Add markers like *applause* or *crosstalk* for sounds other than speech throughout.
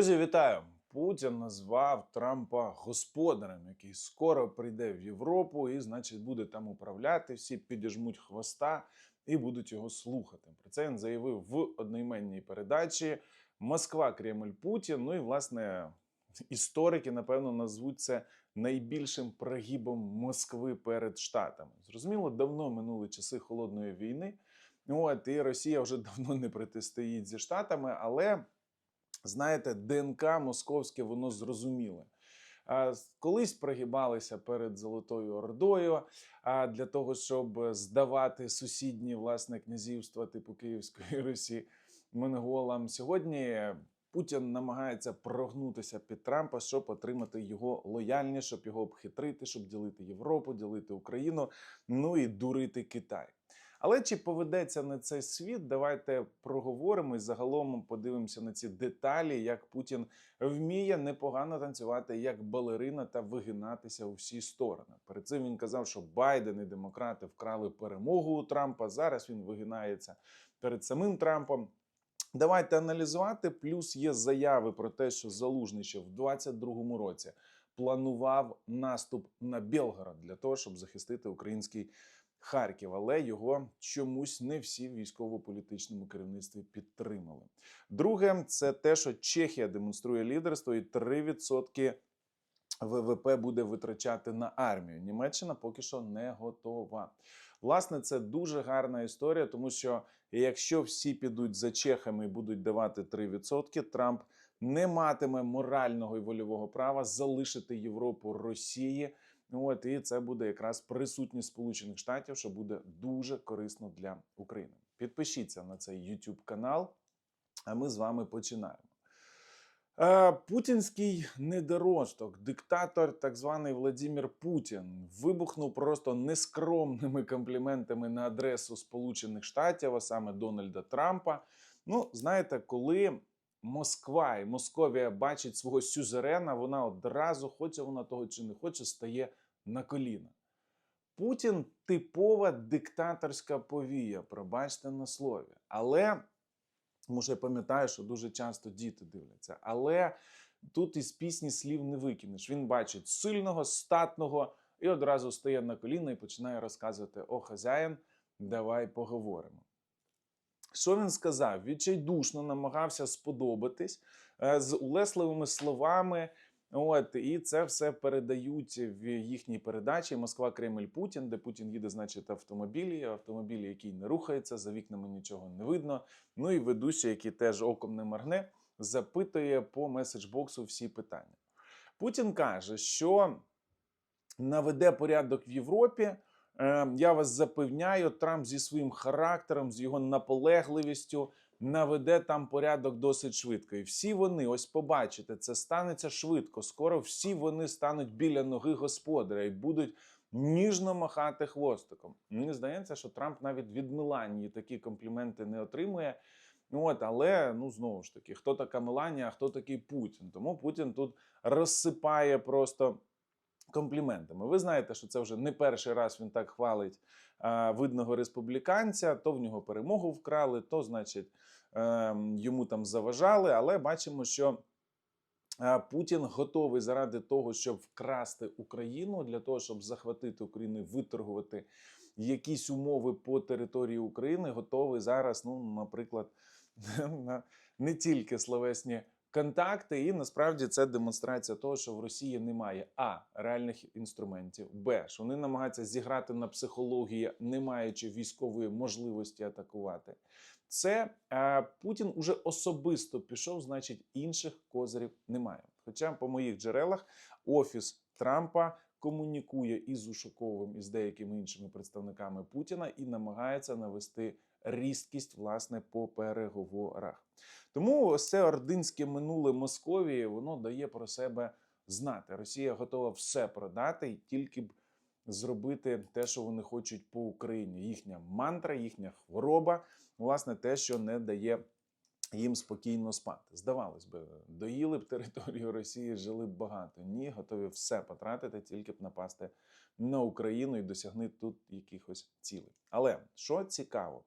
Друзі, вітаю! Путін назвав Трампа господарем, який скоро прийде в Європу і, значить, буде там управляти. Всі підіжмуть хвоста і будуть його слухати. Про це він заявив в одноіменній передачі Москва, Кремль, Путін. Ну і власне історики, напевно, назвуть це найбільшим прогибом Москви перед Штатами. Зрозуміло, давно минули часи холодної війни. От і Росія вже давно не протистоїть зі Штатами, але знаєте, ДНК московське, воно зрозуміле. Колись прогибалися перед Золотою Ордою для того, щоб здавати сусідні власне князівства типу Київської *laughs* Русі монголам. Сьогодні Путін намагається прогнутися під Трампа, щоб отримати його лояльність, щоб його обхитрити, щоб ділити Європу, ділити Україну, ну і дурити Китай. Але чи поведеться на цей світ? Давайте проговоримо і загалом подивимося на ці деталі, як Путін вміє непогано танцювати як балерина та вигинатися у всі сторони. Перед цим він казав, що Байден і демократи вкрали перемогу у Трампа. Зараз він вигинається перед самим Трампом. Давайте аналізувати. Плюс є заяви про те, що Залужний ще в 22-му році планував наступ на Білгород для того, щоб захистити український Харків, але його чомусь не всі в військово-політичному керівництві підтримали. Друге, це те, що Чехія демонструє лідерство, і 3% ВВП буде витрачати на армію. Німеччина поки що не готова. Власне, це дуже гарна історія, тому що якщо всі підуть за чехами і будуть давати 3%, Трамп не матиме морального і вольового права залишити Європу Росії. От і це буде якраз присутність Сполучених Штатів, що буде дуже корисно для України. Підпишіться на цей YouTube канал, а ми з вами починаємо. Е, Путінський недоросток, диктатор, так званий Владимир Путін, вибухнув просто нескромними компліментами на адресу Сполучених Штатів, а саме Дональда Трампа. Ну, знаєте, коли Москва і Московія бачить свого сюзерена, вона одразу, хоче вона того чи не хоче, стає на коліна. Путін типова диктаторська повія, пробачте на слові. Але, тому що я пам'ятаю, що дуже часто діти дивляться. Але тут із пісні слів не викинеш. Він бачить сильного, статного і одразу стає на коліна і починає розказувати: О, хазяїн, давай поговоримо. Що він сказав? Відчайдушно намагався сподобатись е, з улесливими словами. От і це все передають в їхній передачі Москва, Кремль, Путін, де Путін їде, значить, автомобілі, автомобілі, який не рухається, за вікнами нічого не видно. Ну і ведучий, який теж оком не моргне, запитує по меседжбоксу всі питання. Путін каже, що наведе порядок в Європі. Е, Я вас запевняю, Трамп зі своїм характером, з його наполегливістю наведе там порядок досить швидко. І всі вони, ось побачите, це станеться швидко. Скоро всі вони стануть біля ноги господаря і будуть ніжно махати хвостиком. Мені здається, що Трамп навіть від Меланії такі компліменти не отримує. От, але ну знову ж таки, хто така Меланія, а хто такий Путін? Тому Путін тут розсипає просто компліментами. Ви знаєте, що це вже не перший раз він так хвалить а, видного республіканця, то в нього перемогу вкрали, то, значить, е, йому там заважали. Але бачимо, що а, Путін готовий заради того, щоб вкрасти Україну, для того, щоб захватити Україну, виторгувати якісь умови по території України, готовий зараз, ну, наприклад, *laughs* не тільки словесні контакти, і насправді це демонстрація того, що в Росії немає а реальних інструментів, б що вони намагаються зіграти на психології, не маючи військової можливості атакувати. Це е, Путін уже особисто пішов, значить, інших козирів немає. Хоча, по моїх джерелах, офіс Трампа комунікує із Ушаковим і з деякими іншими представниками Путіна і намагається навести різкість власне по переговорах. Тому ось це ординське минуле Московії воно дає про себе знати. Росія готова все продати і тільки б зробити те, що вони хочуть по Україні. Їхня мантра, їхня хвороба, власне, те, що не дає. Їм спокійно спати. Здавалось би, доїли б територію *laughs* Росії, жили б багато. Ні, готові все потратити, тільки б напасти на Україну і досягнути тут якихось цілей. Але що цікаво,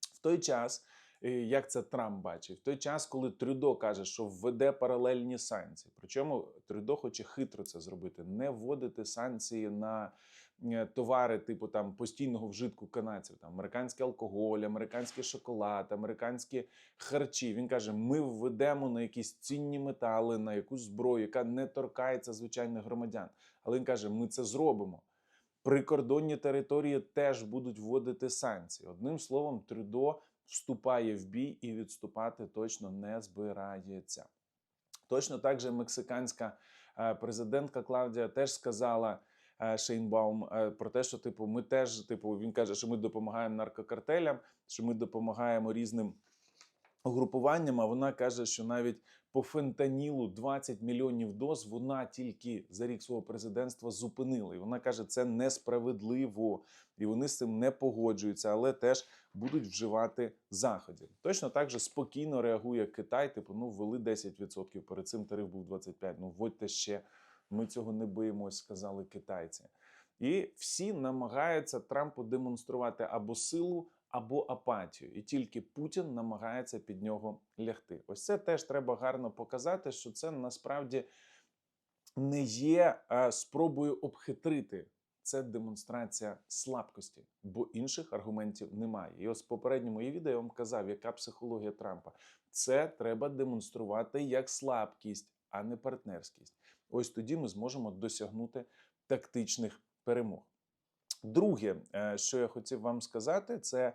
в той час, як це Трамп бачить. В той час, коли Трюдо каже, що введе паралельні санкції. Причому Трюдо хоче хитро це зробити, не вводити санкції на е, товари, типу там постійного вжитку канадців, там американський алкоголь, американський шоколад, американські харчі. Він каже: ми введемо на якісь цінні метали, на якусь зброю, яка не торкається звичайних громадян. Але він каже: ми це зробимо. Прикордонні території теж будуть вводити санкції. Одним словом, Трюдо вступає в бій і відступати точно не збирається. Точно так же мексиканська е, президентка Клавдія теж сказала е, Шейнбаум е, про те, що типу, ми теж, типу, він каже, що ми допомагаємо наркокартелям, що ми допомагаємо різним угрупуванням. А вона каже, що навіть по фентанілу 20 мільйонів доз вона тільки за рік свого президентства зупинила. І вона каже, це несправедливо, і вони з цим не погоджуються, але теж будуть вживати заходів. Точно так же спокійно реагує Китай. Типу, ну ввели 10%, перед цим тариф був 25%, Ну вводьте ще. Ми цього не боїмось, сказали китайці. І всі намагаються Трампу демонструвати або силу, або апатію, і тільки Путін намагається під нього лягти. Ось це теж треба гарно показати, що це насправді не є е, спробою обхитрити. Це демонстрація слабкості, бо інших аргументів немає. І ось в попередньому її відео я вам казав, яка психологія Трампа. Це треба демонструвати як слабкість, а не партнерськість. Ось тоді ми зможемо досягнути тактичних перемог. Друге, е, що я хотів вам сказати, це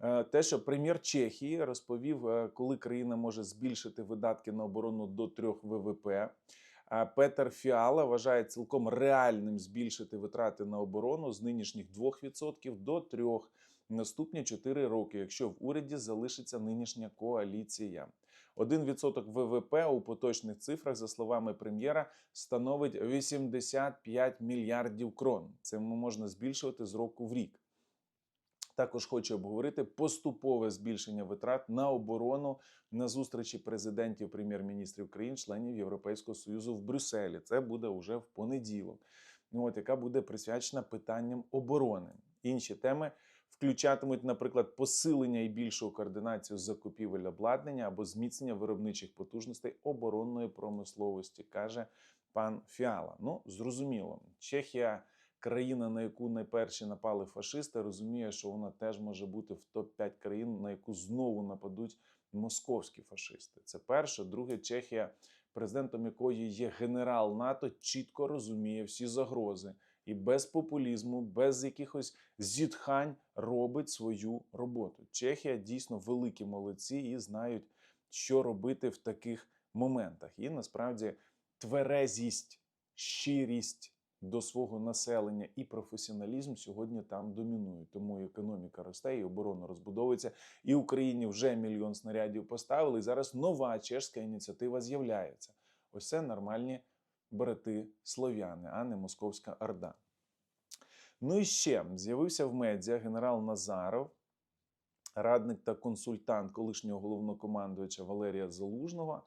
е, те, що прем'єр Чехії розповів, е, коли країна може збільшити видатки на оборону до 3 ВВП. Петер Фіала вважає цілком реальним збільшити витрати на оборону з нинішніх 2% до 3% наступні 4 роки, якщо в уряді залишиться нинішня коаліція. 1% ВВП у поточних цифрах, за словами прем'єра, становить 85 мільярдів крон. Це можна збільшувати з року в рік. Також хочу обговорити поступове збільшення витрат на оборону на зустрічі президентів прем'єр-міністрів країн, членів Європейського союзу в Брюсселі. Це буде вже в понеділок. Ну от яка буде присвячена питанням оборони. Інші теми включатимуть, наприклад, посилення і більшу координацію закупівель обладнання або зміцнення виробничих потужностей оборонної промисловості, каже пан Фіала. Ну зрозуміло, Чехія. Країна, на яку найперші напали фашисти, розуміє, що вона теж може бути в топ 5 країн, на яку знову нападуть московські фашисти. Це перше. Друге, Чехія, президентом якої є генерал НАТО, чітко розуміє всі загрози і без популізму, без якихось зітхань робить свою роботу. Чехія дійсно великі молодці і знають, що робити в таких моментах. І насправді тверезість, щирість до свого населення і професіоналізм сьогодні там домінують. Тому економіка росте, і оборона розбудовується. І Україні вже мільйон снарядів поставили. І зараз нова чешська ініціатива з'являється. Ось це нормальні брати слов'яни, а не московська орда. Ну і ще з'явився в медіа генерал Назаров, радник та консультант колишнього головнокомандувача Валерія Залужного.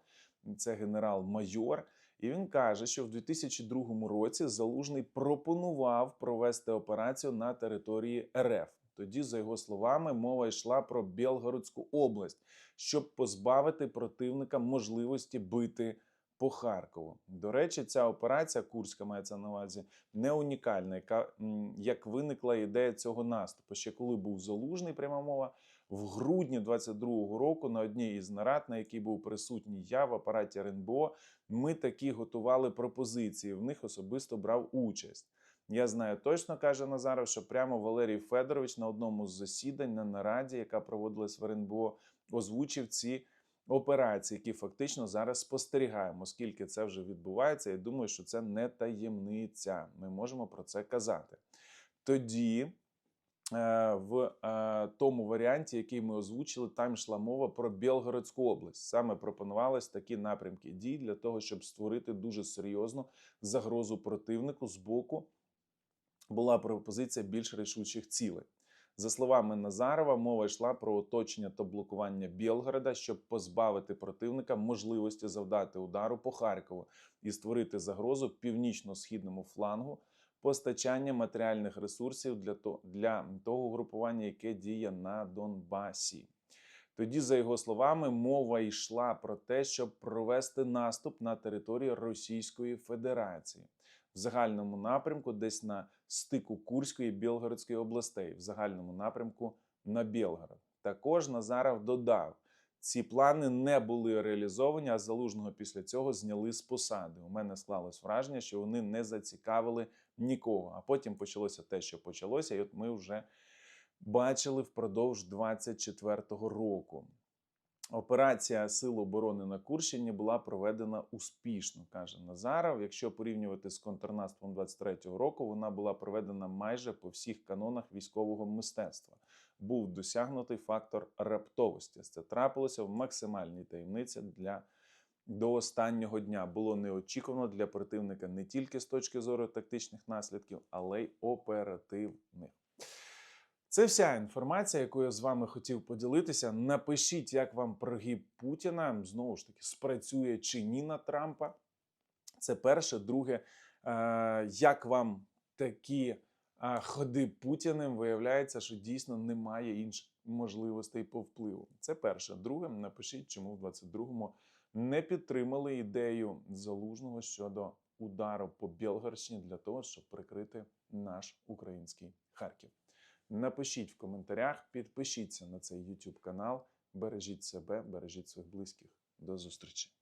Це генерал-майор. І він каже, що в 2002 році Залужний пропонував провести операцію на території РФ. Тоді, за його словами, мова йшла про Білгородську область, щоб позбавити противника можливості бити по Харкову. До речі, ця операція Курська мається на увазі не унікальна, яка як виникла ідея цього наступу. Ще коли був залужний пряма мова в грудні 22-го року на одній із нарад, на якій був присутній я в апараті РНБО, ми такі готували пропозиції. В них особисто брав участь. Я знаю точно, каже Назаров, що прямо Валерій Федорович на одному з засідань на нараді, яка проводилась в РНБО, озвучив ці операції, які фактично зараз спостерігаємо, оскільки це вже відбувається. Я думаю, що це не таємниця. Ми можемо про це казати. Тоді. Е, в е, тому варіанті, який ми озвучили, там йшла мова про Білгородську область. Саме пропонувались такі напрямки дій для того, щоб створити дуже серйозну загрозу противнику з боку. Була пропозиція більш рішучих цілей. За словами Назарова, мова йшла про оточення та блокування Білгорода, щоб позбавити противника можливості завдати удару по Харкову і створити загрозу північно-східному флангу постачання матеріальних ресурсів для того, для групування, яке діє на Донбасі. Тоді, за його словами, мова йшла про те, щоб провести наступ на територію Російської Федерації в загальному напрямку, десь на стику Курської і Білгородської областей, в загальному напрямку на Білгород. Також Назаров додав, ці плани не були реалізовані, а залужного після цього зняли з посади. У мене склалось враження, що вони не зацікавили нікого. А потім почалося те, що почалося, і от ми вже бачили впродовж 24-го року. Операція Сил оборони на Курщині була проведена успішно, каже Назаров. Якщо порівнювати з контрнаступом 23-го року, вона була проведена майже по всіх канонах військового мистецтва. Був досягнутий фактор раптовості. Це трапилося в максимальній таємниці для до останнього дня. Було неочікувано для противника не тільки з точки зору тактичних наслідків, але й оперативних. Це вся інформація, яку я з вами хотів поділитися. Напишіть, як вам прогиб Путіна знову ж таки спрацює чи ні на Трампа. Це перше. Друге, е, як вам такі е, ходи Путіним? Виявляється, що дійсно немає інших можливостей по впливу. Це перше. Друге, напишіть, чому в 22-му не підтримали ідею залужного щодо удару по Білгорщині для того, щоб прикрити наш український Харків. Напишіть в коментарях, підпишіться на цей YouTube канал. Бережіть себе, бережіть своїх близьких. До зустрічі!